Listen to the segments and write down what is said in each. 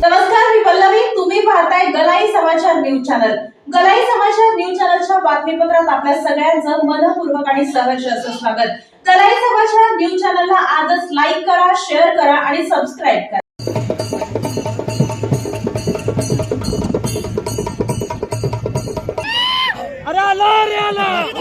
नमस्कार मी पल्लवी. तुम्ही पाहताय गलाई समाचार न्यूज चॅनल. गलाई समाचार न्यूज चॅनलच्या बातमीपत्रात आपल्या सगळ्यांचं मनपूर्वक आणि सहर्ष असं स्वागत. गलाई समाचार न्यूज चॅनलला आजच लाईक करा शेअर करा आणि सबस्क्राईब करा. अरे आला अरे आला.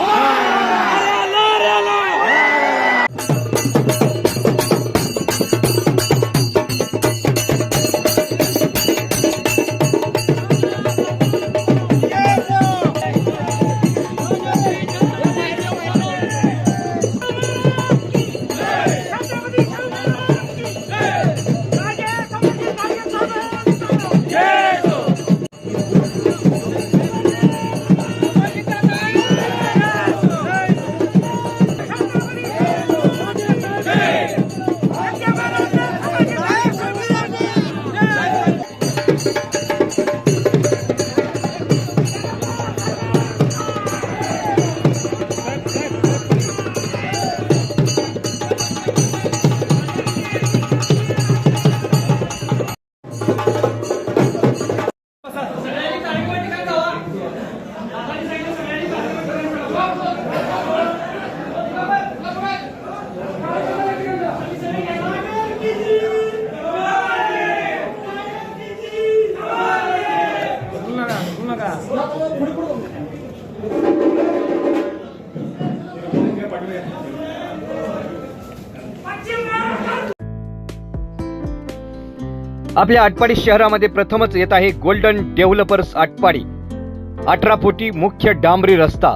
आपल्या आटपाडी शहरामध्ये प्रथमच येत आहे गोल्डन डेव्हलपर्स आटपाडी. अठरा फुटी मुख्य डांबरी रस्ता.